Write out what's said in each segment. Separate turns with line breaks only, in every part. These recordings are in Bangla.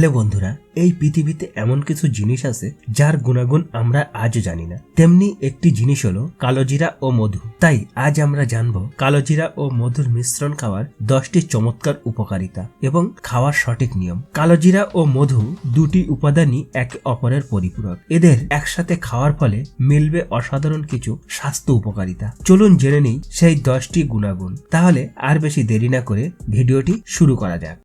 হ্যালো বন্ধুরা, এই পৃথিবীতে এমন কিছু জিনিস আছে যার গুণাগুণ আমরা আজও জানি না। তেমনি একটি জিনিস হলো কালোজিরা ও মধু। তাই আজ আমরা জানব কালোজিরা ও মধুর মিশ্রণ খাওয়ার দশটি চমৎকার উপকারিতা এবং খাওয়ার সঠিক নিয়ম। কালোজিরা ও মধু দুটি উপাদানই একে অপরের পরিপূরক। এদের একসাথে খাওয়ার ফলে মিলবে অসাধারণ কিছু স্বাস্থ্য উপকারিতা। চলুন জেনে নিই সেই দশটি গুণাগুণ। তাহলে আর বেশি দেরি না করে ভিডিওটি শুরু করা যাক।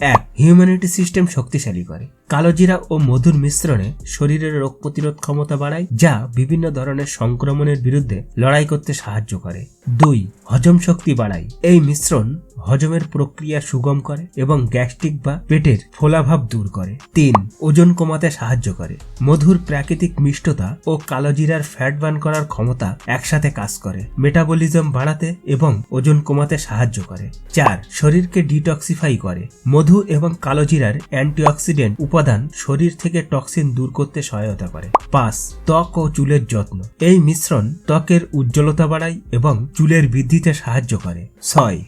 এক হিউম্যানিটি সিস্টেম শক্তিশালী করে। কালোজিরা ও মধুর মিশ্রণে শরীরের রোগ প্রতিরোধ ক্ষমতা বাড়ায়, যা বিভিন্ন ধরনের সংক্রমণের বিরুদ্ধে লড়াই করতে সাহায্য করে। দুই, হজম শক্তি বাড়ায়। এই মিশ্রণ হজমের প্রক্রিয়া সুগম করে এবং গ্যাস্ট্রিক বা পেটের ফোলাভাব দূর করে। তিন, ওজন কমাতে সাহায্য করে। মধুর প্রাকৃতিক মিষ্টতা ও কালোজিরার ফ্যাট বার্ন করার ক্ষমতা একসাথে কাজ করে। মেটাবলিজম বাড়াতে এবং ওজন কমাতে সাহায্য করে। চার, শরীরকে ডিটক্সিফাই করে। মধু এবং কালোজিরার অ্যান্টিঅক্সিডেন্ট উপাদান শরীর থেকে টক্সিন দূর করতে সহায়তা করে। পাঁচ, ত্বক ও চুলের যত্ন। এই মিশ্রণ ত্বকের উজ্জ্বলতা বাড়ায় এবং চুলের বৃদ্ধিতে সাহায্য করে। ছয়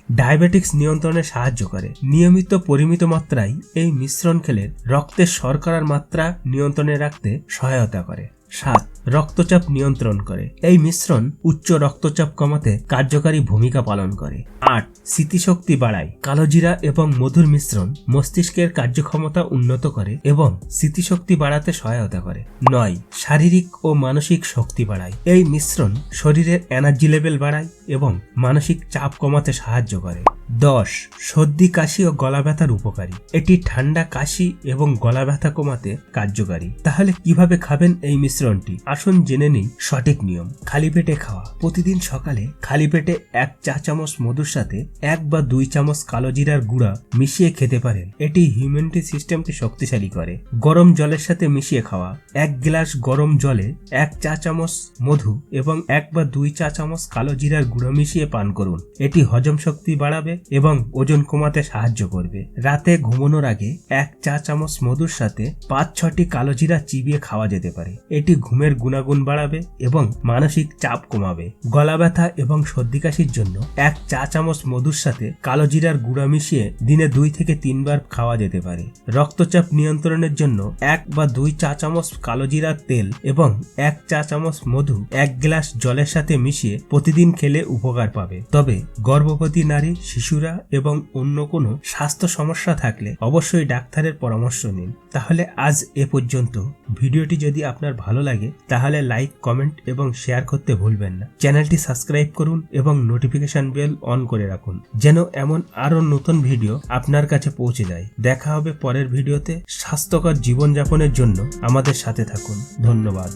ডায়াবেটিক্স নিয়ন্ত্রণে সাহায্য করে। নিয়মিত পরিমিত মাত্রায় এই মিশ্রণ খেলে রক্তের শর্করার মাত্রা নিয়ন্ত্রণে রাখতে সহায়তা করে। সাত, রক্তচাপ নিয়ন্ত্রণ করে। এই মিশ্রণ উচ্চ রক্তচাপ কমাতে কার্যকারী ভূমিকা পালন করে। আট, স্মৃতিশক্তি বাড়ায়। কালোজিরা এবং মধুর মিশ্রণ মস্তিষ্কের কার্যক্ষমতা উন্নত করে এবং স্মৃতিশক্তি বাড়াতে সহায়তা করে। নয়, শারীরিক ও মানসিক শক্তি বাড়ায়। এই মিশ্রণ শরীরের এনার্জি লেভেল বাড়ায় এবং মানসিক চাপ কমাতে সাহায্য করে। দশ, সর্দি, কাশি ও গলা ব্যথার উপকারী। এটি ঠান্ডা, কাশি এবং গলা ব্যথা কমাতে কার্যকারী। তাহলে কীভাবে খাবেন এই মিশ্রণটি আসুন জেনে নিই সঠিক নিয়ম। খালি পেটে খাওয়া। প্রতিদিন সকালে খালি পেটে এক চা চামচ মধুর সাথে এক বা দুই চামচ কালো জিরার গুঁড়া মিশিয়ে খেতে পারেন। এটি হিউম্যানিটি সিস্টেমকে শক্তিশালী করে। গরম জলের সাথে মিশিয়ে খাওয়া। এক গ্লাস গরম জলে এক চা চামচ মধু এবং এক বা দুই চা চামচ কালো জিরার গুঁড়ো মিশিয়ে পান করুন। এটি হজম শক্তি বাড়াবে এবং ওজন কমাতে সাহায্য করবে। রাতে ঘুমানোর আগে এক চা চামচ মধুর সাথে পাঁচ ছটি কালো জিরা চিবিয়ে খাওয়া যেতে পারে। এটি ঘুমের গুণাগুণ বাড়াবে এবং মানসিক চাপ কমাবে। গলা ব্যথা এবং সর্দি কাশির জন্য এক চা চামচ মধুর সাথে কালো জিরার গুঁড়া মিশিয়ে দিনে দুই থেকে তিনবার খাওয়া যেতে পারে। রক্তচাপ নিয়ন্ত্রণের জন্য এক বা দুই চা চামচ কালো জিরার তেল এবং এক চা চামচ মধু এক গ্লাস জলের সাথে মিশিয়ে প্রতিদিন খেলে উপকার পাবে। তবে গর্ভবতী নারী, শিশুরা এবং অন্য কোনো স্বাস্থ্য সমস্যা থাকলে অবশ্যই ডাক্তারের পরামর্শ নিন। তাহলে আজ এ পর্যন্ত। ভিডিওটি যদি আপনার ভালো লাগে, তাহলে লাইক কমেন্ট এবং শেয়ার করতে ভুলবেন না। চ্যানেলটি সাবস্ক্রাইব করুন এবং নোটিফিকেশন বেল অন করে রাখুন, যেন এমন আরও নতুন ভিডিও আপনার কাছে পৌঁছে যায়। দেখা হবে পরের ভিডিওতে স্বাস্থ্যকর জীবনযাপনের জন্য আমাদের সাথে থাকুন। ধন্যবাদ।